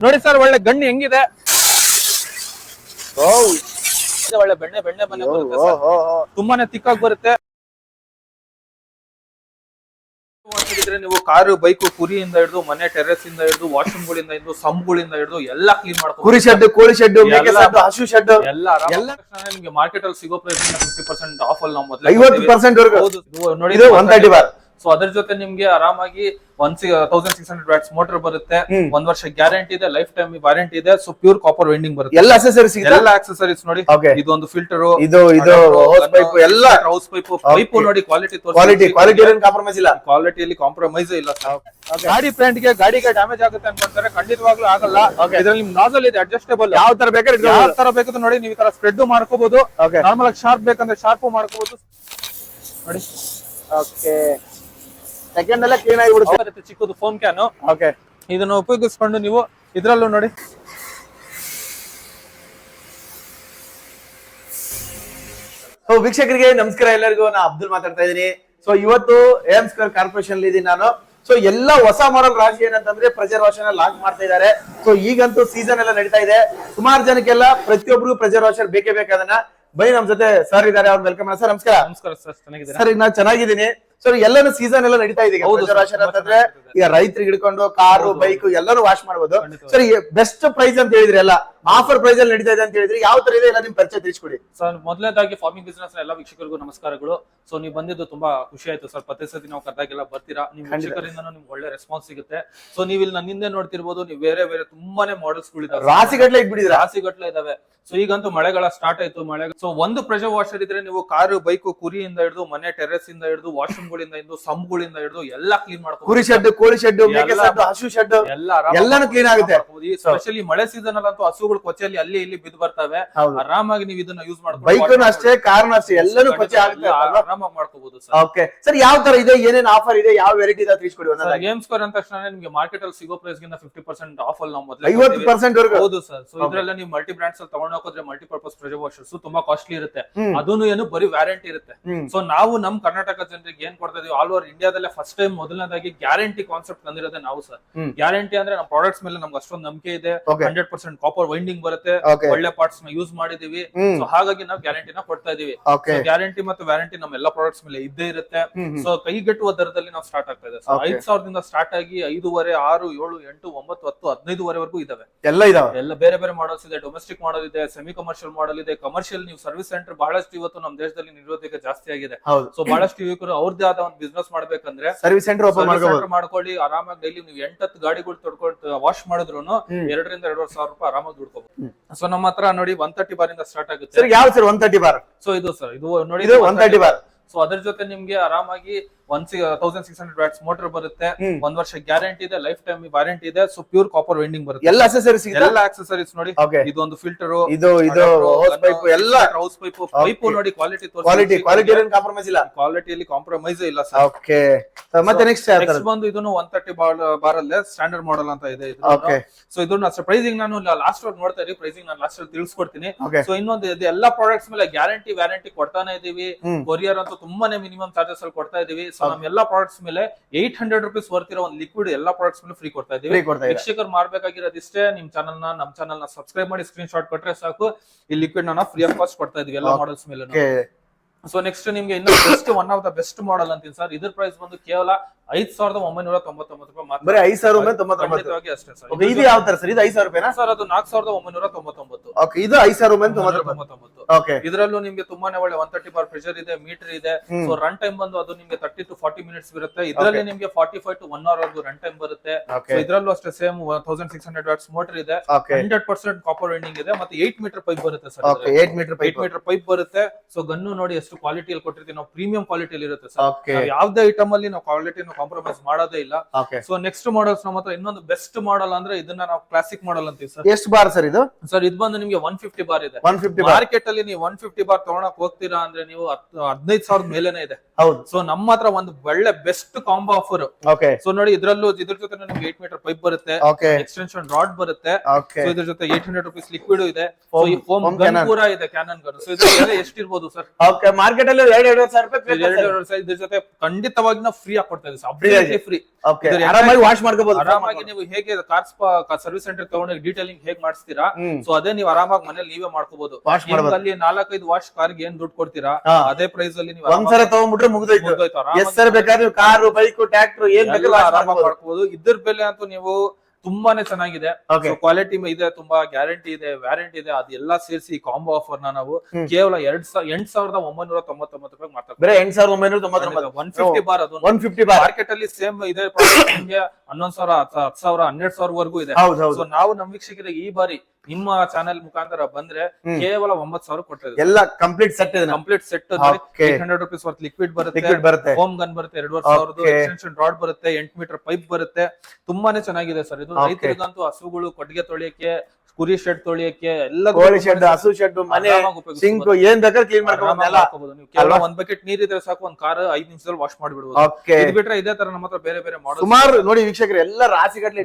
ನೋಡಿ ಸರ್ ಒಳ್ಳೆ ಗಣ್ಣು ಹೆಂಗಿದೆ? ಒಳ್ಳೆ ಬೆಣ್ಣೆ ಬೆಣ್ಣೆ ಬನ್ನಿ ಬರುತ್ತೆ sir. ತುಂಬಾನೇ ತಿಕ್ಕಾಗಿ ಬರುತ್ತೆ. ಇದ್ರೆ ನೀವು ಕಾರು ಬೈಕು ಕುರಿಯಿಂದ ಹಿಡಿದು ಮನೆ ಟೆರೆಸ್ ಇಂದ ಹಿಡಿದು ವಾಶ್ರೂಮ್ ಗಳಿಂದ ಹಿಡಿದು ಸಂಬ್ಗಳಿಂದ ಹಿಡಿದು ಎಲ್ಲಾ ಕ್ಲೀನ್ ಮಾಡ್ಕೊಂಡು ಕುರಿ ಶೆಡ್ ಕೋಳಿ ಶೆಡ್ ಮೇಕೆ ಎಲ್ಲ- ಶೆಡ್ ಹಸು ಶೆಡ್ ಎಲ್ಲ ಆರಾಮಾಗಿ ಎಲ್ಲ- ತಕ್ಷಣ ನಿಮ್ಗೆ ಮಾರ್ಕೆಟ್ ಅಲ್ಲಿ ಸಿಗೋ ಪ್ರೈಸ್ ಫಿಫ್ಟಿ ಪರ್ಸೆಂಟ್ ಆಫ್ ಅಲ್ಲಿ ನಾವು ಮೊದಲೇ ಐವತ್ತು ಕೊಡ್ತೀವಿ. ಪರ್ಸೆಂಟ್ ವರೆಗೂ. ಹೌದು. ಇದು ನೋಡಿ ಇದು 130 ಬಾರ್. ಸೊ ಅದ್ರ ಜೊತೆ ನಿಮ್ಗೆ ಆರಾಮಾಗಿ one thousand six hundred watts motor ಬರುತ್ತೆ. ಒಂದ್ ವರ್ಷ ಗ್ಯಾರಂಟಿ ಇದೆ ಲೈಫ್ ಟೈಮ್ ವಾರಂಟಿ ಇದೆ. ಸೊ ಪ್ಯೂರ್ ಕಾಪರ್ ವೆಂಡಿಂಗ್ ಬರುತ್ತೆ. ಎಲ್ಲ ಅಕ್ಸೆಸರೀಸ್ ಎಲ್ಲ ಅಕ್ಸೆಸರೀಸ್ ನೋಡಿ. ಇದೊಂದು ಫಿಲ್ಟರ್ ಇದು ಇದು ಹೋಸ್ ಪೈಪ್ ಎಲ್ಲ. ಹೌಸ್ ಪೈಪ್ ಪೈಪ್ ನೋಡಿ ಕ್ವಾಲಿಟಿ ಕ್ವಾಲಿಟಿ ಕ್ವಾಲಿಟಿ ಕಾಂಪ್ರಮೈಸ್ ಇಲ್ಲ? ಕ್ವಾಲಿಟಿಯಲ್ಲಿ ಕಾಂಪ್ರಮೈಸ್ ಇಲ್ಲ. ಗಾಡಿ ಫ್ರಂಟ್ಗೆ ಗಾಡಿಗೆ ಡ್ಯಾಮೇಜ್ ಆಗುತ್ತೆ ಅನ್ಕೊಂತಾರೆ ಖಂಡಿತವಾಗ್ಲೂ ಆಗಲ್ಲ. ಇದ್ರಲ್ಲಿ ನಿಮ್ ನಾಸಲ್ ಇದೆ ಅಡ್ಜಸ್ಟೇಬಲ್ ಯಾವ ತರ ಬೇಕಾದ್ರೆ ಯಾವ ತರ ಬೇಕಾದ್ರೆ ನೋಡಿ ನೀವು ಈ ತರ ಸ್ಪ್ರೆಡ್ ಮಾಡ್ಕೋಬಹುದು ನಾರ್ಮಲ್ ಆಗಿ ಶಾರ್ಪ್ ಬೇಕಂದ್ರೆ ಶಾರ್ಪ್ ಮಾಡ್ಕೋಬಹುದು ನೋಡಿ. ಓಕೆ ಸೆಕೆಂಡ್ ಅಲ್ಲೇ ಕ್ಲೀನ್ ಆಗಿ ಬಿಡುತ್ತೆ. ಚಿಕ್ಕದು ಫೋನ್ ಕ್ಯಾನು ಓಕೆ ಇದನ್ನ ಉಪಯೋಗಿಸ್ಕೊಂಡು ನೀವು ಇದ್ರಲ್ಲೂ ನೋಡಿ. ಸೊ ವೀಕ್ಷಕರಿಗೆ ನಮಸ್ಕಾರ. ಎಲ್ಲರಿಗೂ ನಾ ಅಬ್ದುಲ್ ಮಾತಾಡ್ತಾ ಇದ್ದೀನಿ. ಸೊ ಇವತ್ತು ಏಮ್ಸ್ ಸ್ಕ್ವೇರ್ ಕಾರ್ಪೊರೇಷನ್ ಇದೀನಿ ನಾನು. ಸೊ ಎಲ್ಲ ಹೊಸ ಮಾಡಲ್ ರಾಶಿ ಏನಂತಂದ್ರೆ ಪ್ರೆಜರ್ ವಾಷರ್ ಲಾಂಚ್ ಮಾಡ್ತಾ ಇದ್ದಾರೆ. ಸೊ ಈಗಂತೂ ಸೀಸನ್ ಎಲ್ಲ ನಡೀತಾ ಇದೆ. ಸುಮಾರು ಜನಕ್ಕೆಲ್ಲ ಪ್ರತಿಯೊಬ್ಬರಿಗೂ ಪ್ರೆಜರ್ ವಾಷರ್ ಬೇಕೇ ಬೇಕಾದನ್ನ ಬನ್ನಿ ನಮ್ ಜೊತೆ ಸರ್ ಇದಾರೆ ಅವ್ರು ವೆಲ್ಕಮ್ ಸರ್ ನಮಸ್ಕಾರ. ನಮಸ್ಕಾರ ಸರ್ ಸರ್ ಈಗ ನಾ ಚೆನ್ನಾಗಿದ್ದೀನಿ. ಸರ್ ಎಲ್ಲಾನು ಸೀಸನ್ ಎಲ್ಲ ನಡೀತಾ ಇದೆ ಅಂತಂದ್ರೆ ಈಗ ರೈತರಿಗೆ ಹಿಡ್ಕೊಂಡು ಕಾರು ಬೈಕ್ ಎಲ್ಲಾನು ವಾಶ್ ಮಾಡ್ಬೋದು. ಸರಿ ಬೆಸ್ಟ್ ಪ್ರೈಸ್ ಅಂತ ಹೇಳಿದ್ರೆ ಎಲ್ಲ ಆಫರ್ ಪ್ರೈಸ್ ಅಲ್ಲಿ ನಡೀತಾ ಇದೆ ಅಂತ ಹೇಳಿದ್ರೆ ಯಾವ ತರ ಇದೆ ಎಲ್ಲ ನಿಮ್ ಪರಿಚಯ ತಿಳಿಸ್ಕೊಡಿ. ಸರ್ ಮೊದಲನೇದಾಗಿ ಫಾರ್ಮಿಂಗ್ ಬಿಸ್ನೆಸ್ ಎಲ್ಲ ವೀಕ್ಷಕರಿಗೂ ನಮಸ್ಕಾರಗಳು. ಸೊ ನೀವು ಬಂದಿದ್ದು ತುಂಬಾ ಖುಷಿ ಆಯ್ತು ಸರ್. ಪ್ರತಿ ಸತಿ ನಾವು ಕರೆದಾಗೆಲ್ಲ ಬರ್ತೀರಾ? ನಿಮ್. ವೀಕ್ಷಕರಿಂದ ನಿಮ್ಗೆ ಒಳ್ಳೆ ರೆಸ್ಪಾನ್ಸ್ ಸಿಗುತ್ತೆ. ಸೊ ನೀವು ಇಲ್ಲಿ ನನ್ನ ಹಿಂದೆ ನೋಡ್ತಿರ್ಬೋದು ನೀವು ಬೇರೆ ಬೇರೆ ತುಂಬಾನೇ ಮಾಡೆಲ್ಸ್ ಗಳಿದಾವೆ. ರಾಸಿ ಇಟ್ಬಿಟ್ಟಿದ್ರೆ ರಾಸಿಗಟ್ಲೆ ರಾಸಿ ಗಟ್ಲೆ ಇದಾವೆ. ಸೊ ಈಗಂತೂ ಮಳೆಗಳ ಸ್ಟಾರ್ಟ್ ಆಯ್ತು ಮಳೆ ಸೊ ಒಂದು ಪ್ರೆಷರ್ ವಾಷರ್ ಇದ್ರೆ ನೀವು ಕಾರು ಬೈಕು ಕುರಿಯಿಂದ ಹಿಡಿದು ಮನೆ ಟೆರೆಸ್ ಇಂದ ಹಿಡಿದು ವಾಶ್ರೂಮ್ ಗಳಿಂದ ಹಿಡಿದು ಸಂಬುಗಳಿಂದ ಹಿಡಿದು ಎಲ್ಲಾ ಕ್ಲೀನ್ ಮಾಡ್ಕೊಂಡು ಕುರಿ ಶೆಡ್ ಕೋಳಿ ಶೆಡ್ ಮೇಕೆ ಶೆಡ್ ಹಸು ಶೆಡ್ ಎಲ್ಲ ಎಲ್ಲಾನು ಕ್ಲೀನ್ ಆಗುತ್ತೆ. ಸ್ಪೆಷಲಿ ಮಳೆ ಸೀಸನ್ ಅಲ್ಲಂತೂ ಹಸುಗಳು ಕೊಚ್ಚೆಯಲ್ಲಿ ಅಲ್ಲಿ ಇಲ್ಲಿ ಬಿದ್ದು ಬರ್ತವೆ. ಆರಾಮಾಗಿ ನೀವು ಇದನ್ನ ಯೂಸ್ ಮಾಡ್ಕೊಂಡು ಬೈಕ್ ಅಷ್ಟೇ ಕಾರ್ ಅಷ್ಟೇ ಎಲ್ಲಾನು ಕೊಚ್ಚೆ ಆಗುತ್ತೆ ಆರಾಮಾಗಿ ಮಾಡ್ಕೋಬಹುದು ಸರ್ ಓಕೆ ಸರ್ ಯಾವ ತರ ಇದೆ? ಏನೇನ್ ಆಫರ್ ಇದೆ? ಯಾವ ವೆರೈಟಿ ಇದೆ? ತಿಳಿಸ್ಕೊಡಿ ಗೇಮ್ ಸ್ಕೋರ್ ಅಂದ ತಕ್ಷಣ ನಿಮ್ಗೆ ಮಾರ್ಕೆಟ್ ಅಲ್ಲಿ ಸಿಗೋ ಪ್ರೈಸ್ ಗಿಂತ ಫಿಫ್ಟಿ ಪರ್ಸೆಂಟ್ ಆಫ್ ಅಲ್ಲಿ ನಾವು ಮೊದಲು ಐವತ್ತು. ಪರ್ಸೆಂಟ್ ವರೆಗೂ. ಹೌದು ಸರ್ ಸೊ ಇದ್ರಲ್ಲಿ ನೀವು ಮಲ್ಟಿ ಬ್ರಾಂಡ್ಸ್ ಅಲ್ಲಿ ತಗೊಂಡ್ ಹೋಗೋದ್ರೆ ಮಲ್ಟಿಪರ್ಪಸ್ ಪ್ರೆಷರ್ ವಾಷರ್ಸ್ ತುಂಬಾ ಕಾಸ್ಟ್ಲಿ ಇರುತ್ತೆ. ಅದನ್ನು ಏನು ಬರೀ ವ್ಯಾರಂಟಿ ಇರುತ್ತೆ. ಸೊ ನಾವು ನಮ್ ಕರ್ನಾಟಕ ಜನರಿಗೆ ಏನ್ ಕೊಡ್ತಾ ಇದೀವಿ. ಆಲ್ ಓವರ್ ಇಂಡಿಯಾದಲ್ಲೇ ಫಸ್ಟ್ ಟೈಮ್ ಮೊದಲನೇದಾಗಿ ಗ್ಯಾರಂಟಿ ಕಾನ್ಸೆಪ್ಟ್ ತಂದಿರೋದೇ ನಾವು ಸರ್ ಗ್ಯಾರಂಟಿ ಅಂದ್ರೆ ನಮ್ಮ ಪ್ರಾಡಕ್ಟ್ಸ್ ಮೇಲೆ ನಮ್ಗೆ ಅಷ್ಟೊಂದು ನಂಬಿಕೆ ಇದೆ. ಹಂಡ್ರೆಡ್ ಪರ್ಸೆಂಟ್ ಕಾಪರ್ ವೈಂಡಿಂಗ್ ಬರುತ್ತೆ. ಒಳ್ಳೆ ಪಾರ್ಟ್ಸ್ನ ಯೂಸ್ ಮಾಡಿದೀವಿ. ಸೊ ಹಾಗಾಗಿ ನಾವು ಗ್ಯಾರಂಟಿನ ಕೊಡ್ತಾ ಇದೀವಿ. ಗ್ಯಾರಂಟಿ ಮತ್ತು ವ್ಯಾರಂಟಿ ನಮ್ಮ ಎಲ್ಲಾ ಪ್ರಾಡಕ್ಟ್ಸ್ ಮೇಲೆ ಇದ್ದೇ ಇರುತ್ತೆ. ಸೊ ಕೈಗೆಟುವ ದರದಲ್ಲಿ ನಾವು ಸ್ಟಾರ್ಟ್ ಆಗ್ತಾ ಇದೆ. ಐದ್ ಸಾವಿರದಿಂದ ಸ್ಟಾರ್ಟ್ ಆಗಿ ಐದುವರೆ ಆರು ಏಳು ಎಂಟು ಒಂಬತ್ತು ಹತ್ತು ಹದಿನೈದುವರೆವರೆಗೂ ಇದಾವೆ. ಎಲ್ಲ ಇದಾವೆ. ಎಲ್ಲ ಬೇರೆ ಬೇರೆ ಮಾಡಲ್ಸ್ ಇದೆ. ಡೊಮೆಸ್ಟಿಕ್ ಮಾಡಲ್ ಇದೆ ಸೆಮಿ ಕಮರ್ಷಿಯಲ್ ಮಾಡಲ್ ಇದೆ. ಕಮರ್ಷಿಯಲ್ ನೀವು ಸರ್ವಿಸ್ ಸೆಂಟರ್ ಬಹಳಷ್ಟು ಇವತ್ತು ನಮ್ಮ ದೇಶದಲ್ಲಿ ನಿರೋಧಕ ಜಾಸ್ತಿ ಆಗಿದೆ. ಸೊ ಬಹಳಷ್ಟು ಯುವಕರು ಅವ್ರದ್ದೇ ಆದ ಒಂದು ಬಿಸ್ನೆಸ್ ಮಾಡ್ಬೇಕಂದ್ರೆ ಸರ್ವಿಸ್ ಸೆಂಟರ್ ಓಪನ್ ಮಾಡ್ಕೊಳ್ಳಿ ಆರಾಮಾಗಿ ಡೈಲಿ ನೀವು ಎಂಟತ್ತು ಗಾಡಿಗಳು ತೊಡ್ಕೊಂಡು ವಾಶ್ ಮಾಡಿದ್ರು. ಎರಡರಿಂದ ಎರಡೂವರೆ ಸಾವಿರ ರೂಪಾಯಿ ಆರಾಮಾಗಿ ದುಡ್ಕೋಬಹುದು ಸೊ ನಮ್ಮ ಹತ್ರ ನೋಡಿ ಒನ್ ತರ್ಟಿ ಬಾರಿಂದ ಸ್ಟಾರ್ಟ್ ಆಗುತ್ತೆ. ಸರ್ ಯಾವ sir one thirty bar so ಇದು ಸರ್ ಇದು ನೋಡಿ ಇದು 130 ಬಾರ್. ಸೊ ಅದ್ರ ಜೊತೆ ನಿಮ್ಗೆ ಆರಾಮಾಗಿ one thousand six hundred watts motor ಬರುತ್ತೆ. ಒಂದ್ ವರ್ಷ ಗ್ಯಾರಂಟಿ ಇದೆ ಲೈಫ್ ಟೈಮ್ ವಾರಂಟಿ ಇದೆ ಸೊ ಪ್ಯೂರ್ ಕಾಪರ್ ವೆಂಡಿಂಗ್ ಬರುತ್ತೆ. ಎಲ್ಲ ಅಕ್ಸೆಸರೀಸ್ ಎಲ್ಲ ಆಕ್ಸೆಸರೀಸ್ ನೋಡಿ. ಇದೊಂದು ಫಿಲ್ಟರ್ ಇದು ಇದು ಹೋಸ್ ಪೈಪ್ ಎಲ್ಲ. ಹೌಸ್ ಪೈಪ್ ಪೈಪ್ ನೋಡಿ ಕ್ವಾಲಿಟಿ ಕ್ವಾಲಿಟಿ ಕ್ವಾಲಿಟಿ ಕಾಂಪ್ರಮೈಸ್ ಇಲ್ಲ? ಕ್ವಾಲಿಟಿಯಲ್ಲಿ ಕಾಂಪ್ರಮೈಸ್ ಇಲ್ಲ ಸರ್ ಓಕೆ ಮತ್ತೆ ನೆಕ್ಸ್ಟ್ ನೆಕ್ಸ್ಟ್ ಬಂದು ಇದನ್ನು ಒನ್ ತರ್ಟಿ ಬಾರ್ ಅಲ್ಲೇ ಸ್ಟ್ಯಾಂಡರ್ಡ್ ಮಾಡೆಲ್ ಅಂತ ಇದೆ ಓಕೆ ಸೊ ಇದನ್ನ ಪ್ರೈಸಿಂಗ್ ನಾನು ಲಾಸ್ಟ್ ವರ್ಡ್ ನೋಡ್ತಾ ಇರಿ ಪ್ರೈಸಿಂಗ್ ನಾನು ಲಾಸ್ಟ್ ಅಲ್ಲಿ ತಿಳಿಸ್ಕೊಡ್ತೀನಿ. ಸೊ ಇನ್ನೊಂದು ಇದೆ ಎಲ್ಲಾ ಪ್ರಾಡಕ್ಟ್ಸ್ ಮೇಲೆ ಗ್ಯಾರಂಟಿ ವ್ಯಾರಂಟಿ ಕೊಡ್ತಾನೆ ಇದೀವಿ ಕೊರಿಯರ್ ಅಂತೂ ತುಂಬಾನೇ ಮಿನಿಮಮ್ ಚಾರ್ಜಸ್ ಅಲ್ಲಿ ಕೊಡ್ತಾ ಇದೀವಿ ಸೊ ಎಲ್ಲಾ ಪ್ರಾಡಕ್ಟ್ಸ್ ಮೇಲೆ ಏಟ್ ಹಂಡ್ರೆಡ್ ರುಪೀಸ್ ವರ್ತಿರೋ ಒಂದು ಲಿಕ್ವಿಡ್ ಎಲ್ಲಾ ಪ್ರಾಡಕ್ಟ್ಸ್ ಮೇಲೆ ಫ್ರೀ ಕೊಡ್ತಾ ಇದೀವಿ. ಫ್ರೀ ಕೊಡ್ತಾ ಇದೆ ವೀಕ್ಷಕರು ಮಾಡ್ಬೇಕಾಗಿರೋದಿಷ್ಟೇ ನಿಮ್ ಚಾನಲ್ನ ನಮ್ ಚಾನಲ್ನ ಸಬ್ಸ್ಕ್ರೈಬ್ ಮಾಡಿ ಸ್ಕ್ರೀನ್ ಶಾಟ್ ಕೊಟ್ರೆ ಸಾಕು. ಈ ಲಿಕ್ವಿಡ್ನ ಫ್ರೀ ಆಫ್ ಕಾಸ್ಟ್ ಕೊಡ್ತಾ ಇದೀವಿ ಎಲ್ಲಾ. ಮಾಡಲ್ಸ್ ಮೇಲೆ ಸೊ ನೆಕ್ಸ್ಟ್ ನಿಮ್ಗೆ ಇನ್ನು best one of the best model ಅಂತೀನಿ ಸರ್ ಇದ್ರ ಪ್ರೈಸ್ ಬಂದು ಕೇವಲ ಐದ್ ಸಾವಿರದ ಒಂಬೈನೂರ ತೊಂಬತ್ತೊಂಬತ್ತು ರೂಪಾಯಿ ಮಾತ್ರ. ಬರೀ ಐದ್ ಸಾವಿರ ರೂಪಾಯಿ ತೊಂಬತ್ತೊಂಬತ್ತು. ಖಂಡಿತವಾಗಿ ಅಷ್ಟೇ ಸರ್. ಓಕೆ ಇದು ಯಾವ ತರ ಸರ್? ಇದು ಐದ್ ಸಾವಿರ ರೂಪಾಯಿನಾ? ಸರ್ ಅದು ನಾಲ್ಕು ಸಾವಿರದ ಒಂಬೈನೂರ ತೊಂಬತ್ತೊಂಬತ್ತು. ಓಕೆ ಇದು ಐದ್ ಸಾವಿರ ರೂಪಾಯಿ ತೊಂಬತ್ತು ರೂಪಾಯಿ ತೊಂಬತ್ತೊಂಬತ್ತು. ಓಕೆ. ಇದರಲ್ಲೂ ನಿಮ್ಗೆ ತುಂಬಾನೇ ಒಳ್ಳೆ ಒನ್ ತರ್ಟಿ ಬಾರ್ ಪ್ರೆಷರ್ ಇದೆ ಮೀಟರ್ ಇದೆ. ಸೊ ರನ್ ಟೈಮ್ ಬಂದು ಅದು ನಿಮ್ಗೆ ತರ್ಟಿ ಟು ಫಾರ್ಟಿ ಮಿನಿಟ್ಸ್ ಬರುತ್ತೆ ಇದರಲ್ಲಿ ನಿಮ್ಗೆ forty five to one hour ವರೆಗೂ ರನ್ ಟೈಮ್ ಬರುತ್ತೆ ಸೊ ಇದರಲ್ಲೂ ಅಷ್ಟೇ same thousand six hundred watts motor ಇದೆ. Okay. Hundred percent copper winding ಇದೆ. ಮತ್ತೆ ಏಟ್ ಮೀಟರ್ ಪೈಪ್ ಬರುತ್ತೆ okay sir eight metre eight pipe metre pipe ಬರುತ್ತೆ. ಸೊ ಗನ್ನು ನೋಡಿ ಎಷ್ಟು ಕ್ವಾಲಿಟಿಯಲ್ಲಿ ಕೊಟ್ಟಿರ್ತೀವಿ. ನಾವು ಪ್ರೀಮಿಯಂ ಕ್ವಾಲಿಟಿಯಲ್ಲಿ ಇರುತ್ತೆ ಸರ್. ಓಕೆ. ಯಾವ್ದೇ ಐಟಮ್ ಅಲ್ಲಿ ನಾವು ಕ್ವಾಲಿಟಿನ ಕಾಂಪ್ರಮೈಸ್ ಮಾಡೋದೇ ಇಲ್ಲ. ಸೊ ನೆಕ್ಸ್ಟ್ ಮಾಡಲ್ಸ್ ನಮ್ಮ ಹತ್ರ ಇನ್ನೊಂದು ಬೆಸ್ಟ್ ಮಾಡಲ್ ಅಂದ್ರೆ ಇದನ್ನ ನಾವು ಕ್ಲಾಸಿಕ್ ಮಾಡಲ್ ಅಂತೀವಿ ಸರ್ ಎಷ್ಟು ಬಾರ್ ಸರ್ ಇದು? ಸರ್ ಇದು ಬಂದು ನಿಮಗೆ ಒನ್ ಫಿಫ್ಟಿ ಬಾರ್ ಇದೆ. ಒನ್ ಫಿಫ್ಟಿ ಮಾರ್ಕೆಟ್ ಅಲ್ಲಿ ನೀವು ಒನ್ ಫಿಫ್ಟಿ ಬಾರ್ ತಗೊಳಕ್ ಹೋಗ್ತೀರಾ ಅಂದ್ರೆ ನೀವು ಹದಿನೈದು ಸಾವಿರದ ಮೇಲೆನೆ ಇದೆ. ಹೌದು. ಸೊ ನಮ್ಮ ಹತ್ರ ಒಂದು ಒಳ್ಳೆ best combo offer okay so ನೋಡಿ ಇದ್ರಲ್ಲೂ ಇದ್ರ ಜೊತೆ ನಿಮ್ಗೆ ಏಟ್ ಮೀಟರ್ ಪೈಪ್ ಬರುತ್ತೆ. ಓಕೆ ಎಕ್ಸ್ಟೆನ್ಷನ್ ರಾಡ್ ಬರುತ್ತೆ. ಓಕೆ ಸೊ ಇದ್ರ ಜೊತೆ ಏಟ್ ಹಂಡ್ರೆಡ್ ರುಪೀಸ್ ಲಿಕ್ವಿಡ್ ಇದೆ. ಕೂಡ ಇದೆ ಕ್ಯಾನನ್ ಗನ್ ಸೊ ಇದ್ರ ಎಷ್ಟಿರ್ಬೋದು ಸರ್ ಓಕೆ ಮಾರ್ಕೆಟ್ ಅಲ್ಲಿ ಎರಡು ಎರಡು ಸಾವಿರ ರೂಪಾಯಿ ಎರಡು ಇದ್ರ ಜೊತೆ ಖಂಡಿತವಾಗಿ ನಾವು ಫ್ರೀ ಆಗಿ ಕೊಡ್ತಾ ಇದ್ದೀವಿ. ಫ್ರೀ ಆರಾಮಾಗಿ ವಾಶ್ ಮಾಡ್ಕೋಬಹುದು ಆರಾಮಾಗಿ ನೀವು ಹೇಗೆ ಕಾರ್ಸ್ ಸರ್ವಿಸ್ ಸೆಂಟರ್ ತಗೊಂಡು ಡೀಟೇಲಿಂಗ್ ಹೇಗೆ ಮಾಡಿಸ್ತೀರಾ? ಸೊ ಅದೇ ನೀವು ಆರಾಮಾಗಿ ಮನೇಲಿ ನೀವೇ ಮಾಡ್ಕೋಬಹುದು ಅಲ್ಲಿ ನಾಲ್ಕೈದು ವಾಶ್ ಕಾರ್ಗೆ ಏನ್ ದುಡ್ಡು ಕೊಡ್ತೀರಾ? ಅದೇ ಪ್ರೈಸ್ ಅಲ್ಲಿ ನೀವು ಒಂದ್ಸಲ ತಗೊಂಡ್ಬಿಟ್ರೆ ಮುಗಿದೋಯ್ತು. ಬೇಕಾದ್ರೆ ಕಾರು ಬೈಕ್ ಟ್ರ್ಯಾಕ್ಟರ್ ಏನ್ ಬೇಕಾದ್ರೂ ಆರಾಮಾಗಿ. ಮಾಡ್ಕೋಬಹುದು ಇದ್ರ ಬೆಲೆ ಅಂತೂ ನೀವು ತುಂಬಾನೇ ಚೆನ್ನಾಗಿದೆ. ಕ್ವಾಲಿಟಿ ಇದೆ ತುಂಬಾ ಗ್ಯಾರಂಟಿ ಇದೆ ವ್ಯಾರಂಟಿ ಇದೆ ಅದೆಲ್ಲ ಸೇರಿಸಿ ಕಾಂಬೋ ಆಫರ್ನ ನಾವು ಕೇವಲ ಎರಡ್ ಸಾವಿರ ಎಂಟ್ ಸಾವಿರದ ಒಂಬೈನೂರ ತೊಂಬತ್ತೊಂಬತ್ತು ರೂಪಾಯಿ ಮಾಡ್ತಾರೆ ಎಂಟ್ ಸಾವಿರದ ಒಂಬೈನೂರ ತೊಂಬತ್ತೊಂಬತ್ತು ಒನ್ ಫಿಫ್ಟಿ ಬಾರ್ ಅದು. ಒನ್ ಫಿಫ್ಟಿ ಬಾರ್ ಮಾರ್ಕೆಟ್ ಅಲ್ಲಿ ಸೇಮ್ ಇದೆ ಹನ್ನೊಂದ್ ಸಾವಿರ ಹತ್ತು ಸಾವಿರ ಹನ್ನೆರಡು ಸಾವಿರವರೆಗೂ ಇದೆ. ಸೊ ನಾವು ನಮ್ ವೀಕ್ಷಕರಿಗೆ ಈ ಬಾರಿ ನಿಮ್ಮ ಚಾನೆಲ್ ಮುಖಾಂತರ ಬಂದ್ರೆ ಕೇವಲ ಒಂಬತ್ ಸಾವಿರ ಕೊಟ್ಟರೆ ಎಲ್ಲ ಕಂಪ್ಲೀಟ್ ಸೆಟ್ ಇದೆ complete set hundred rupees worth liquid ಬರುತ್ತೆ. ಹೋಮ್ ಗನ್ ಬರುತ್ತೆ ಎರಡುವರೆ ಸಾವಿರದ ಎಕ್ಸ್ಟೆನ್ಷನ್ ರಾಡ್ ಬರುತ್ತೆ ಎಂಟು ಮೀಟರ್ ಪೈಪ್ ಬರುತ್ತೆ. ತುಂಬಾನೇ ಚೆನ್ನಾಗಿದೆ ಸರ್ ಇದು. ರೈತರಿಗಂತೂ ಹಸುಗಳು ಕೊಟ್ಟಿಗೆ ತೊಳಿಯಕ್ಕೆ ಕುರಿ ಶೆಡ್ ತೊಳಿಯಕ್ಕೆ ಎಲ್ಲ ಕೋಳಿ ಶೆಡ್ ಹಸು ಶೆಡ್ ಮನೆ ಸಿಂಕ್ ಏನ್ ಬೇಕಾದ್ರೆ ಕ್ಲೀನ್ ಕೇವಲ ಅಲ್ವಾ? ಒಂದ್ ಬಕೆಟ್ ನೀರ್ ಇದ್ರೆ ಸಾಕು ಒಂದ್ ಕಾರ್ ಐದ್ ನಿಮಿಷದಲ್ಲಿ ವಾಶ್ ಮಾಡಿಬಿಡ್ಬೋದು. ಓಕೆ ಇದು ಬಿಟ್ರೆ ಇದೇ ತರ ನಮ್ಮ ಹತ್ರ ಬೇರೆ ಬೇರೆ ಮಾಡಲ್ ಸುಮಾರು ನೋಡಿ ವೀಕ್ಷಕರು ಎಲ್ಲ ರಾಶಿ ಗಟ್ಲೆ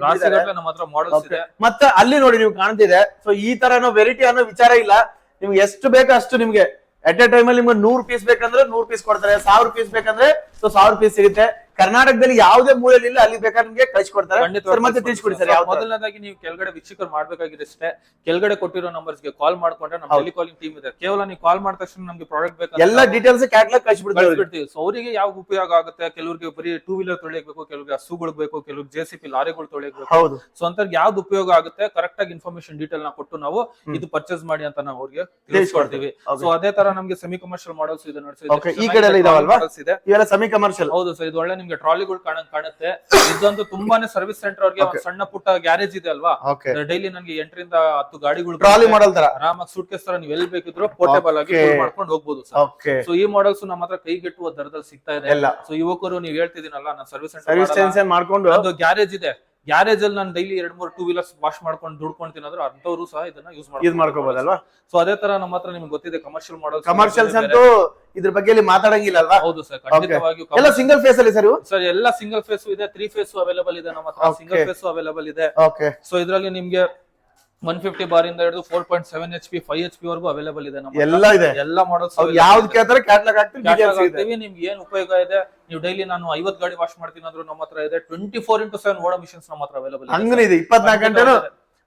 ನಮ್ಮ ಹತ್ರ ಮಾಡಲ್ಸ್ ಇದೆ. ಮತ್ತೆ ಅಲ್ಲಿ ನೋಡಿ ನೀವು ಕಾಣ್ತಿದೆ ಸೊ ಈ ತರ ವೆರೈಟಿ ಅನ್ನೋ ವಿಚಾರ ಇಲ್ಲ. ನಿಮ್ಗೆ ಎಷ್ಟು ಬೇಕೋ ಅಷ್ಟು ನಿಮ್ಗೆ. ಅಟ್ ಎ ಟೈಮ್ ಅಲ್ಲಿ ನಿಮ್ಗೆ ನೂರ್ ಪೀಸ್ ಬೇಕಂದ್ರೆ ನೂರ್ ಪೀಸ್ ಕೊಡ್ತಾರೆ ಸಾವಿರ ಪೀಸ್ ಬೇಕಂದ್ರೆ ಸೊ ಸಾವಿರ ಪೀಸ್ ಸಿಗುತ್ತೆ. ಕರ್ನಾಟಕದಲ್ಲಿ ಯಾವುದೇ ಮೂಲೆಯಲ್ಲಿ ಇಲ್ಲ ಅಲ್ಲಿ ಬೇಕಾದ್ರೆ ನಿಮಗೆ ಕಳಿಸ್ಕೊಡ್ತಾರೆ. ಸರ್ ಮತ್ತೆ ತಿಳಿಸ್ಕೊಡಿ ಸರ್? ಮೊದಲನೇದಾಗಿ ನೀವು ಕೆಳಗಡೆ ವೀಕ್ಷಕರು ಮಾಡ್ಬೇಕಾಗಿರಷ್ಟೇ ಕೆಳಗಡೆ ಕೊಟ್ಟಿರೋ ನಂಬರ್ಸ್ಗೆ ಕಾಲ್ ಮಾಡ್ಕೊಂಡ್ರೆ ನಮ್ಮ ಟೆಲಿ ಕಾಲಿಂಗ್ ಟೀಮ್ ಇದೆ ಕೇವಲ ನೀವು ಕಾಲ್ ಮಾಡಿದ ತಕ್ಷಣ ನಮಗೆ ಪ್ರಾಡಕ್ಟ್ ಬೇಕು ಎಲ್ಲ ಡೀಟೇಲ್ಸ್ ಕ್ಯಾಟ್ಲಾಗ್. ಕಳಿಸ್ಬಿಡ್ತೀವಿ. ಸೊ ಅವರಿಗೆ ಯಾವ ಉಪಯೋಗ ಆಗುತ್ತೆ? ಕೆಲವರಿಗೆ ಬರೀ ಟೂ ವೀಲರ್ ತೊಳೆಯಬೇಕು ಕೆಲವರಿಗೆ ಹಸುಗಳು ಬೇಕು ಕೆಲವ್ರಿಗೆ ಜೆ ಸಿ ಪಿ ಲಾರಿಗಳು ತೊಳಿಯಬೇಕು ಹೌದು. ಸೊ ಅಂತ ಯಾವ್ದು ಉಪಯೋಗ ಆಗುತ್ತೆ? ಕರೆಕ್ಟ್ ಆಗಿ ಇನ್ಫಾರ್ಮೇಶನ್ ಡೀಟೇಲ್ನ ಕೊಟ್ಟು ನಾವು ಇದು ಪರ್ಚೇಸ್ ಮಾಡಿ ಅಂತ ನಾವು ಅವ್ರಿಗೆ ತಿಳಿಸ್ಕೊಡ್ತೀವಿ. ಸೊ ಅದೇ ತರ ನಮ್ಗೆ ಸೆಮಿ ಕಮರ್ಷಿಯಲ್ ಮಾಡಲ್ಸ್ ಇದೆ ನಡೆಸಿದೆ. ಈ ಕಡೆ? ಇದೆ. ಕಮರ್ಷಿಯಲ್ ಹೌದು ಸರ್ ಇದು ಒಳ್ಳೆ ನಿಮ್ಗೆ ಟ್ರಾಲಿಗಳು ಕಾಣಂಗ್ ಕಾಣುತ್ತೆ. ಇದೊಂದು ತುಂಬಾನೇ ಸರ್ವಿಸ್ ಸೆಂಟರ್ ಅವ್ರಿಗೆ ಒಂದ್ ಸಣ್ಣ ಪುಟ್ಟ ಗ್ಯಾರೇಜ್ ಇದೆ ಅಲ್ವಾ? ಡೈಲಿ ನನ್ಗೆ ಎಂಟರಿಂದ ಹತ್ತು ಗಾಡಿಗಳು ಟ್ರಾಲಿ ಮಾಡಲ್ ತರ. ಆರಾಮಾಗಿ ಸೂಟ್ ಕೇಸ್ ತರ ನೀವು ಎಲ್ಲಿ ಬೇಕಿದ್ರು ಪೋರ್ಟೇಬಲ್ ಆಗಿ. ಮಾಡ್ಕೊಂಡು ಹೋಗ್ಬೋದು ಸರ್. ಸೊ ಈ ಮಾಡೆಲ್ಸ್ ನಮ್ಮ ಹತ್ರ ಕೈಗೆಟ್ಟುವ ದರದಲ್ಲಿ ಸಿಗ್ತಾ ಇದೆ. ಸೊ ಯುವಕರು ನೀವು ಹೇಳ್ತಿದ್ದೀನಲ್ಲ ನಾನು ಸರ್ವಿಸ್ ಸರ್ವಿಸ್ ಸೆಂಟರ್ ಮಾಡ್ಕೊಂಡು ಒಂದು ಗ್ಯಾರೇಜ್ ಇದೆ. ಗ್ಯಾರೇಜ್ ಅಲ್ಲಿ ನಾನು ಡೈಲಿ ಎರಡ್ ಮೂರು ಟೂ ವೀಲರ್ಸ್ ವಾಶ್ ಮಾಡ್ಕೊಂಡು ದುಡ್ಕೊಂಡು ತಿನ್ನೋದ್ರು ಅಂತವ್ರು ಸಹ ಇದನ್ನ ಯೂಸ್ ಯೂಸ್ ಮಾಡ್ಕೋಬಹುದಲ್ವಾ ಸೊ ಅದೇ ತರ ನಮ್ಮ ಹತ್ರ ನಿಮ್ಗೆ ಗೊತ್ತಿದೆ ಕಮರ್ಷಿಯಲ್ ಮಾಡಲ್ ಕಮರ್ಷಿಯಲ್ಸ್ ಅಂತೂ ಇದ್ರ ಬಗ್ಗೆ ಇಲ್ಲಿ ಮಾತಾಡಂಗಿಲ್ಲ ಅಲ್ವಾ ಹೌದು ಸರ್ ಖಂಡಿತವಾಗಿಯೂ ಎಲ್ಲ ಸಿಂಗಲ್ ಫೇಸ್ ಅಲ್ಲಿ ಸರ್ ಸರ್ ಎಲ್ಲ ಸಿಂಗಲ್ ಫೇಸ್ ಇದೆ ತ್ರೀ ಫೇಸ್ ಅವೈಲೇಬಲ್ ಇದೆ ನಮ್ಮ ಹತ್ರ. ಸಿಂಗಲ್ ಫೇಸ್ ಅವೈಲೇಬಲ್ ಇದೆ. ಸೊ ಇದರಲ್ಲಿ ನಿಮ್ಗೆ ಒನ್ ಫಿಫ್ಟಿ ಬಾರ್ ಇಂದ ಹಿಡಿದು four point seven H P five H P ವರೆಗೂ ಅವೈಲೇಬಲ್ ಇದೆ ನಮ್ಮ. ಎಲ್ಲ ಇದೆ. ಎಲ್ಲ ಮಾಡಲ್ಸ್ ಯಾವ್ದು ಕೇಳ್ತಾರೆ ಕ್ಯಾಟ್ಲಾಗ್ ಹಾಕ್ತೀವಿ ನಿಮ್ಗೆ ಏನ್ ಉಪಯೋಗ ಇದೆ? ನೀವು ಡೈಲಿ ನಾನು ಐವತ್ ಗಾಡಿ ವಾಶ್ ಮಾಡ್ತೀನಿ ಅಂದ್ರೂ ನಮ್ಮ ಹತ್ರ ಇದೆ. ಟ್ವೆಂಟಿ ಫೋರ್ ಇಂಟು ಸೆವೆನ್ ಓಡೋ ಮಿಷನ್ಸ್ ನಮ್ಮ ಹತ್ರ ಅವೈಲೇಬಲ್ ಹಂಗನೇ ಇದೆ ಇಪ್ಪತ್ನಾಲ್ಕು ಗಂಟೆ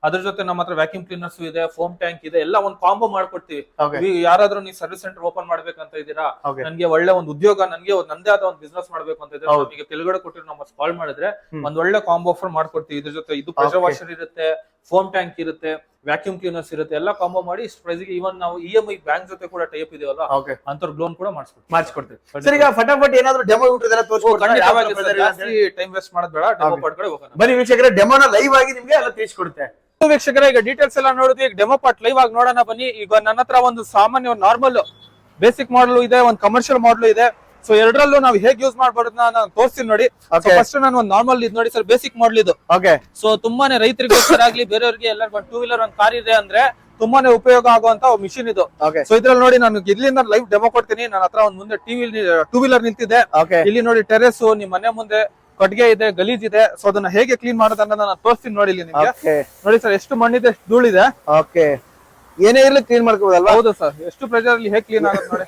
ಅದ್ರ ಜೊತೆ ನಮ್ಮ ಹತ್ರ ವ್ಯಾಕ್ಯೂಮ್ ಕ್ಲೀನರ್ಸ್ ಇದೆ ಫೋಮ್ ಟ್ಯಾಂಕ್ ಇದೆ ಎಲ್ಲ ಒಂದು ಕಾಂಬೋ ಮಾಡ್ಕೊಡ್ತೀವಿ. ಯಾರಾದ್ರೂ ನೀವು ಸರ್ವಿಸ್ ಸೆಂಟರ್ ಓಪನ್ ಮಾಡ್ಬೇಕಂತ ಇದ್ದೀರಾ ನನಗೆ ಒಳ್ಳೆ ಒಂದು ಉದ್ಯೋಗ ನನಗೆ ಒಂದ್ ನಂದೇ ಆದ ಒಂದು ಬಿಸ್ನೆಸ್ ಮಾಡ್ಬೇಕು ಅಂತ ಇದ್ರೆ. ನಮಗೆ ಕೆಳಗಡೆ ಕೊಟ್ಟಿರೋ ನಮ್ಮ ಕಾಲ್ ಮಾಡಿದ್ರೆ. ಒಂದ್ ಒಳ್ಳೆ ಕಾಂಬೋ ಆಫರ್ ಮಾಡ್ಕೊಡ್ತೀವಿ. ಇದ್ರ ಜೊತೆ ಇದು ಪ್ರೆಷರ್. ವಾಷರ್ ಇರುತ್ತೆ ಫೋಮ್ ಟ್ಯಾಂಕ್ ಇರುತ್ತೆ ವ್ಯಾಕ್ಯೂಮ್ ಕ್ಲೀನರ್ಸ್ ಇರುತ್ತೆ ಎಲ್ಲ ಕಾಂಬೋ ಮಾಡಿ ಇಷ್ಟು ಪ್ರೈಸ್ಗೆ ಇವನ್ ನಾವು ಇ ಎಂ ಐ ಬ್ಯಾಂಕ್ ಜೊತೆ ಕೂಡ ಟೈಪ್ ಇದೆಯಲ್ಲ ಓಕೆ ಅಂತವ್ರ ಲೋನ್ ಕೂಡ ಮಾಡಿಸ್ಕೊಡ್ತೀವಿ. ಮಾಡಿಸ್ಕೊಡ್ತೀವಿ. ಸರ್ ಈಗ ಫಟಾಫಟ್ ಏನಾದ್ರು ಡೆಮೋ ಟೈಮ್ ವೇಸ್ಟ್ ಮಾಡೋದ್ ಬೇಡ ಡೆಮೋ ಪಾರ್ಟ್ ಕಡೆ ಹೋಗೋಣ. ಬನ್ನಿ ವೀಕ್ಷಕರೇ ಡೆಮೋನ ಲೈವ್ ಆಗಿ ನಿಮಗೆ ಎಲ್ಲ ತಿಳಿಸ್ಕೊಡುತ್ತೆ. ವೀಕ್ಷಕರ ಈಗ ಡೀಟೇಲ್ಸ್ ಎಲ್ಲ ನೋಡಿದ್ವಿ ಈಗ ಡೆಮೋ ಪಾರ್ಟ್ ಲೈವ್ ಆಗಿ ನೋಡೋಣ ಬನ್ನಿ. ಈಗ ನನ್ನ ಹತ್ರ ಒಂದು ಸಾಮಾನ್ಯ ನಾರ್ಮಲ್ ಬೇಸಿಕ್ ಮಾಡಲ್ ಇದೆ ಒಂದು ಕಮರ್ಷಿಯಲ್ ಮಾಡಲ್ ಇದೆ. ಸೊ ಎರಡರಲ್ಲೂ ನಾವು ಹೇಗೆ ಯೂಸ್ ಮಾಡ್ಬಾರ್ದು ನಾನು ತೋರಿಸ್ತೀನಿ ನೋಡಿ. ಫಸ್ಟ್ ನಾನು ಒಂದು ನಾರ್ಮಲ್ ಇದು ನೋಡಿ ಸರ್ ಬೇಸಿಕ್ ಮಾಡಲ್ ಇದು. ಓಕೆ ಸೊ ತುಂಬಾನೇ ರೈತರಿಗೋಸ್ಕರ ಆಗ್ಲಿ ಬೇರೆಯವರಿಗೆ ಎಲ್ಲ ಒಂದು ಟೂ ವೀಲರ್ ಒಂದು ಕಾರ್ ಇದೆ ಅಂದ್ರೆ ತುಂಬಾನೇ ಉಪಯೋಗ ಆಗುವಂತ ಮಿಷಿನ್ ಇದು. ಓಕೆ ಸೊ ಇದ್ರಲ್ಲಿ ನೋಡಿ ನಾನು ಇಲ್ಲಿಂದ ಲೈವ್ ಡೆಮೋ ಕೊಡ್ತೀನಿ. ನನ್ನ ಹತ್ರ ಒಂದ್ ಮುಂದೆ ಟಿವಿ ಟೂ ವೀಲರ್ ನಿಂತಿದೆ ಇಲ್ಲಿ ನೋಡಿ ಟೆರೆಸ್ ನಿಮ್ ಮನೆ ಮುಂದೆ ಕಟ್ಗೆ ಇದೆ ಗಲೀಜ್ ಇದೆ. ಸೊ ಅದನ್ನ ಹೇಗೆ ಕ್ಲೀನ್ ಮಾಡೋದನ್ನ ಅನ್ನೋದನ್ನ ನಾನು ತೋರಿಸ್ತೀನಿ ನೋಡಿ ಇಲ್ಲಿ ನಿಮ್ಗೆ. ನೋಡಿ ಸರ್ ಎಷ್ಟು ಮಣ್ಣಿದೆ ಎಷ್ಟು ಧೂಳಿದೆ. ಓಕೆ ಏನೇ ಇರ್ಲಿ ಕ್ಲೀನ್ ಮಾಡ್ಕೋಬೋದಲ್ವಾ? ಹೌದು ಸರ್ ಎಷ್ಟು ಪ್ರೆಷರ್ ಅಲ್ಲಿ ಹೇಗೆ ಕ್ಲೀನ್ ಆಗುತ್ತೆ ನೋಡಿ.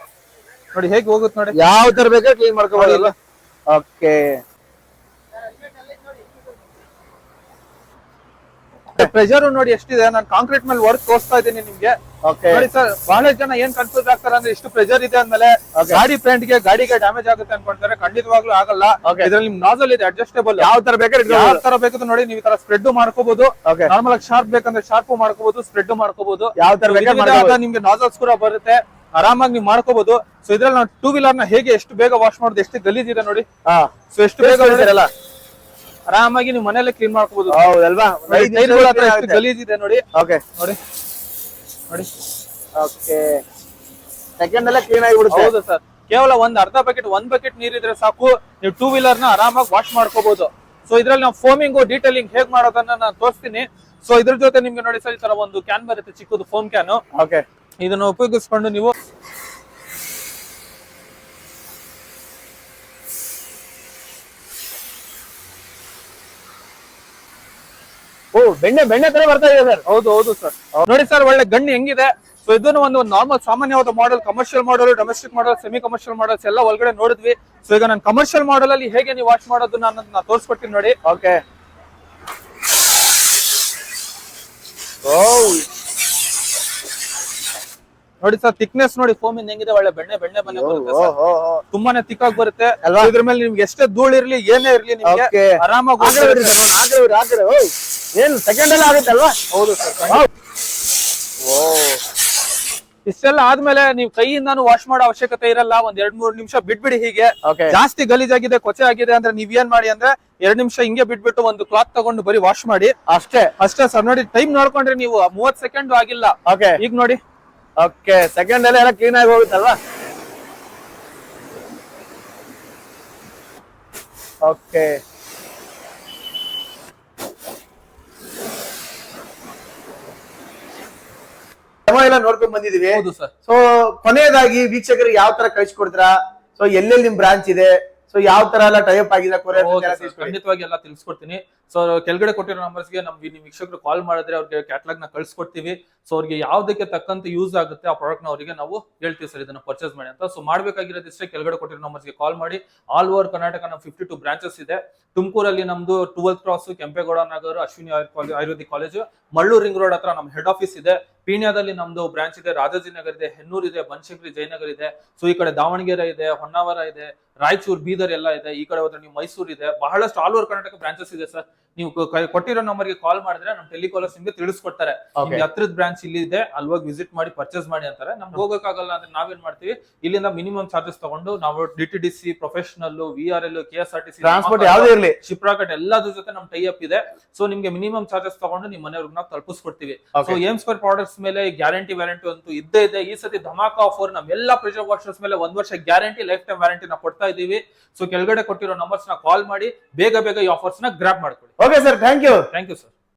ನೋಡಿ ಹೇಗೆ ಹೋಗುತ್ತೆ ನೋಡಿ. ಯಾವ ತರ ಬೇಕಾದ್ರೆ ಕ್ಲೀನ್ ಮಾಡ್ಕೋಬೋದಲ್ವಾ ಓಕೆ ಪ್ರೆಷರ್ ನೋಡಿ ಎಷ್ಟಿದೆ. ನಾನು ಕಾಂಕ್ರೀಟ್ ಮೇಲೆ ವರ್ಕ್ ತೋರಿಸ್ತಾ ಇದ್ದೀನಿ ನಿಮ್ಗೆ. ನೋಡಿ ಸರ್ ಬಹಳಷ್ಟು ಜನ ಏನ್ ಕನ್ಫ್ಯೂಸ್ ಆಗ್ತಾರೆ ಅಂದ್ರೆ ಇಷ್ಟು ಪ್ರೆಷರ್ ಇದೆ ಅಂದ್ಮೇಲೆ. ಗಾಡಿ ಫ್ರಂಟ್ಗೆ ಗಾಡಿಗೆ ಡ್ಯಾಮೇಜ್ ಆಗುತ್ತೆ ಅನ್ಕೊಂತಾರೆ. ಖಂಡಿತವಾಗ್ಲೂ ಆಗಲ್ಲ. ಇದ್ರಲ್ಲಿ ನಿಮ್ ನಾಜಲ್ ಇದೆ ಅಡ್ಜಸ್ಟೇಬಲ್ ಯಾವ ತರ ಬೇಕಾದ್ರೆ ಯಾವ ತರ ಬೇಕಾದ್ರೂ ನೋಡಿ ನೀವು ಈ ತರ ಸ್ಪ್ರೆಡ್ ಮಾಡ್ಕೋಬಹುದು ಓಕೆ ನಾರ್ಮಲ್ ಆಗಿ ಶಾರ್ಪ್ ಬೇಕಂದ್ರೆ ಶಾರ್ಪ್ ಮಾಡ್ಕೋಬಹುದು ಸ್ಪ್ರೆಡ್ ಮಾಡ್ಕೋಬಹುದು ಯಾವ ತರ ಬೇಕಾದ್ರೆ ಮಾಡ್ಕೋಬಹುದು ನಿಮ್ಗೆ ನಾಸಲ್ಸ್ ಕೂಡ ಬರುತ್ತೆ. ಆರಾಮಾಗಿ ನೀವು ಮಾಡ್ಕೋಬಹುದು ಸೊ ಇದ್ರಲ್ಲಿ ನಾವು ಟೂ ವೀಲರ್ನ ಹೇಗೆ ಎಷ್ಟು ಬೇಗ ವಾಶ್ ಮಾಡೋದು ಎಷ್ಟು ಗಲೀಜಿದೆ ಇದೆ ನೋಡಿ. ಸೊ ಎಷ್ಟು ಬೇಗ ಆರಾಮಾಗಿ ನೀವು ಮನೆಯಲ್ಲೇ ಕ್ಲೀನ್ ಮಾಡ್ಕೋಬಹುದು ಹೌದಲ್ವಾ? ಎಷ್ಟು ಗಲೀಜ್ ಇದೆ ನೋಡಿ. ಓಕೆ ನೋಡಿ. ನೋಡಿ. ಓಕೆ ಸೆಕೆಂಡ್ ಎಲ್ಲ ಕ್ಲೀನ್ ಆಗಿಬಿಡುತ್ತೆ. ಹೌದು ಸರ್. ಕೇವಲ ಒಂದ್ ಅರ್ಧ ಬಕೆಟ್ ಒಂದ್ ಬಕೆಟ್ ನೀರಿದ್ರೆ ಸಾಕು. ನೀವು ಟೂ ವೀಲರ್ನ ಆರಾಮಾಗಿ ವಾಶ್ ಮಾಡ್ಕೋಬಹುದು ಸೊ ಇದ್ರಲ್ಲಿ ನಾವು ಫೋಮಿಂಗ್ ಡೀಟೇಲಿಂಗ್ ಹೇಗ್ ಮಾಡೋದನ್ನ ನಾನು ತೋರಿಸ್ತೀನಿ. ಸೊ ಇದ್ರ ಜೊತೆ ನಿಮ್ಗೆ ನೋಡಿ ಸರ್ ಈ ತರ ಒಂದು ಕ್ಯಾನ್ ಬರುತ್ತೆ ಚಿಕ್ಕದು ಫೋಮ್ ಕ್ಯಾನ್ ಓಕೆ ಇದನ್ನ ಉಪಯೋಗಿಸ್ಕೊಂಡು ನೀವು ಓ ಬೆಣ್ಣೆ ಬೆಣ್ಣೆ ತರ ಬರ್ತಾ ಇದೆ ಸರ್. ಹೌದು ಹೌದು ಸರ್. ನೋಡಿ ಸರ್ ಒಳ್ಳೆ ಗಣ್ಣು ಹೆಂಗಿದೆ. ಸೊ ಇದನ್ನು ಒಂದು ನಾರ್ಮಲ್ ಸಾಮಾನ್ಯವಾದ model commercial model domestic model semi commercial models ಎಲ್ಲ ಒಳಗಡೆ ನೋಡಿದ್ವಿ. ಸೊ ಈಗ ನಾನು ಕಮರ್ಷಿಯಲ್ ಮಾಡಲ್ ಅಲ್ಲಿ ಹೇಗೆ ನೀವು ವಾಶ್ ಮಾಡೋದು ನಾನು ಅದನ್ನ ತೋರಿಸ್ಕೊಡ್ತೀನಿ ನೋಡಿ. ಓಕೆ ಓ ನೋಡಿ ಸರ್ ಥಿಕ್ನೆಸ್ ನೋಡಿ ಫೋಮ್ ಇಂದ ಹೆಂಗಿದೆ ಒಳ್ಳೆ ಬೆಣ್ಣೆ ಬೆಣ್ಣೆ ಬನ್ನಿ ಬರುತ್ತೆ ತುಂಬಾನೇ ತಿಕ್ಕಾಗಿ ಬರುತ್ತೆ. ಅಲ್ವಾ? ಇದ್ರ ಮೇಲೆ ನಿಮ್ಗೆ ಎಷ್ಟೇ ಧೂಳು ಇರ್ಲಿ ಏನೇ ಇರ್ಲಿ ನಿಮ್ಗೆ ಆರಾಮಾಗಿ ಏನ್ ಸೆಕೆಂಡ್ ಎಲ್ಲ ಆಗುತ್ತಲ್ವಾ ಹೌದು ಸರ್ ಓ ಇಷ್ಟೆಲ್ಲ ಆದ್ಮೇಲೆ ನೀವು ಕೈಯಿಂದಾನು ವಾಶ್ ಮಾಡೋ ಅವಶ್ಯಕತೆ ಇರಲ್ಲ. ಒಂದ್ ಎರಡ್ ಮೂರ್ ನಿಮಿಷ ಬಿಟ್ಬಿಡಿ ಹೀಗೆ. ಜಾಸ್ತಿ ಗಲೀಜಾಗಿದೆ ಕೊಚೆ ಆಗಿದೆ ಅಂದ್ರೆ ನೀವ್ ಏನ್ ಮಾಡಿ ಅಂದ್ರೆ ಎರಡ್ ನಿಮಿಷ ಹಿಂಗೆ ಬಿಟ್ಬಿಟ್ಟು ಒಂದು ಕ್ಲಾತ್ ತಗೊಂಡು ಬರೀ ವಾಶ್ ಮಾಡಿ. ಅಷ್ಟೇ. ಅಷ್ಟೇ ಸರ್ ನೋಡಿ ಟೈಮ್ ನೋಡ್ಕೊಂಡ್ರೆ ನೀವು ಮೂವತ್ ಸೆಕೆಂಡ್ ಆಗಿಲ್ಲ. ಈಗ ನೋಡಿ. ಓಕೆ ಸೆಕೆಂಡ್ ಅಲ್ಲಿ ಎಲ್ಲ ಕ್ಲೀನ್ ಆಗಿ ಹೋಗುತ್ತಲ್ವಾ? ಓಕೆ ಎಲ್ಲ ನೋಡ್ಕೊಂಡ್ ಬಂದಿದೀವಿ. ಹೌದು ಸರ್ ಸೊ ಕೊನೆಯದಾಗಿ ವೀಕ್ಷಕರಿಗೆ ಯಾವ ತರ ಕಳಿಸ್ಕೊಡ್ತೀರಾ ಸೊ ಎಲ್ಲೆಲ್ಲಿ ನಿಮ್ ಬ್ರಾಂಚ್ ಇದೆ? ಸೊ ಯಾವ ತರ ಎಲ್ಲ ಟೈಪ್ ಆಗಿದೆ ಖಂಡಿತವಾಗಿ ಎಲ್ಲ ತಿಳಿಸ್ಕೊಡ್ತೀನಿ. ಸೊ ಕೆಳಗಡೆ ಕೊಟ್ಟಿರೋ ನಂಬರ್ಸ್ಗೆ ನಮ್ಗೆ ನಿಮ್ ವೀಕ್ಷಕರು ಕಾಲ್ ಮಾಡಿದ್ರೆ ಅವ್ರಿಗೆ ಕ್ಯಾಟ್ಲಾಗ್ನ ಕಳ್ಸಿಕೊಡ್ತೀವಿ ಸೊ ಅವ್ರಿಗೆ ಯಾವ್ದಕ್ಕೆ ತಕ್ಕಂತೆ ಯೂಸ್ ಆಗುತ್ತೆ ಆ ಪ್ರಾಡಕ್ಟ್ನ ಅವರಿಗೆ ನಾವು ಹೇಳ್ತೀವಿ ಸರ್ ಇದನ್ನ ಪರ್ಚೇಸ್ ಮಾಡಿ ಅಂತ. ಸೊ ಮಾಡಬೇಕಾಗಿರೋದಿಷ್ಟೇ ಕೆಳಗಡೆ ಕೊಟ್ಟಿರೋ ನಂಬರ್ಸ್ಗೆ ಕಾಲ್ ಮಾಡಿ. ಆಲ್ ಓವರ್ ಕರ್ನಾಟಕ ನಮ್ಮ ಫಿಫ್ಟಿ ಟು ಬ್ರಾಂಚಸ್ ಇದೆ. ತುಮಕೂರಲ್ಲಿ ನಮ್ದು twelfth cross Kempegowda Nagar Ashwini Ayurvedic college Mallur ring road ಹತ್ರ ನಮ್ಮ ಹೆಡ್ ಆಫೀಸ್ ಇದೆ. ಪೀಣ್ಯದಲ್ಲಿ ನಮ್ದು ಬ್ರಾಂಚ್ ಇದೆ ರಾಜಾಜಿನಗರ್ ಇದೆ ಹೆನ್ನೂರ್ ಇದೆ ಬನಶಂಕರಿ ಜಯನಗರ್ ಇದೆ. ಸೊ ಈ ಕಡೆ ದಾವಣಗೆರೆ ಇದೆ ಹೊನ್ನಾವರ ಇದೆ ರಾಯಚೂರು ಬೀದರ್ ಎಲ್ಲ ಇದೆ. ಈ ಕಡೆ ಹೋದ್ರೆ ನೀವು ಮೈಸೂರು ಇದೆ. ಬಹಳಷ್ಟು ಆಲ್ ಓವರ್ ಕರ್ನಾಟಕ ಬ್ರಾಂಚಸ್ ಇದೆ ಸರ್. ನೀವು ಕೊಟ್ಟಿರೋ ನಂಬರ್ಗೆ ಕಾಲ್ ಮಾಡಿದ್ರೆ ನಮ್ಮ ಟೆಲಿಕಾಲರ್ಸ್ ನಿಮ್ಗೆ ತಿಳಿಸ್ಕೊಡ್ತಾರೆ. ಹತ್ರದ ಬ್ರಾಂಚ್ ಇಲ್ಲಿ ಇದೆ ಅಲ್ಲಿ ಹೋಗಿ ವಿಸಿಟ್ ಮಾಡಿ ಪರ್ಚೇಸ್ ಮಾಡಿ ಅಂತಾರೆ. ನಮ್ಗೆ ಹೋಗಕ್ಕಾಗಲ್ಲ ಅಂದ್ರೆ ನಾವೇನ್ ಮಾಡ್ತೀವಿ? ಇಲ್ಲಿಂದ ಮಿನಿಮಮ್ ಚಾರ್ಜಸ್ ತಗೊಂಡು ನಾವು D T D C professional V R L K S R T C transport ಯಾವ್ದೇ ಇರಲಿ. ಶಿಪ್ರಾಕಟ್ ಎಲ್ಲದ್ರ ಜೊತೆ ನಮ್ ಟೈ ಅಪ್ ಇದೆ. ಸೊ ನಿಮ್ಗೆ ಮಿನಿಮಮ್ ಚಾರ್ಜಸ್ ತಗೊಂಡು ನಿಮ್ ಮನೆಯವ್ರಿಗೆ ನಾವು ತಲುಪಿಸ್ಕೊಡ್ತೀವಿ. ಸೊ. ಏಮ್ ಸ್ಕ್ವೇರ್ ಪ್ರಾಡಕ್ಟ್ಸ್ ಮೇಲೆ ಗ್ಯಾರಂಟಿ ವ್ಯಾರಂಟಿ ಅಂತೂ ಇದ್ದೇ ಇದೆ. ಈ ಸತಿ ಧಮಾಕ ಆಫರ್ ನಮ್ ಎಲ್ಲಾ ಪ್ರೆಷರ್ ವಾಷರ್ಸ್ ಮೇಲೆ ಒಂದ್ ವರ್ಷ ಗ್ಯಾರಂಟಿ ಲೈಫ್ ಟೈಮ್ ವ್ಯಾರಂಟಿ ನಾವು ಕೊಡ್ತಾ ಇದೀವಿ ಸೊ ಕೆಳಗಡೆ ಕೊಟ್ಟಿರೋ ನಂಬರ್ಸ್ನ ಕಾಲ್ ಮಾಡಿ ಬೇಗ ಬೇಗ ಈ ಆಫರ್ಸ್ನ ಗ್ರಾಪ್ ಮಾಡ್ಕೊಳ್ಳಿ okay sir thank you thank you sir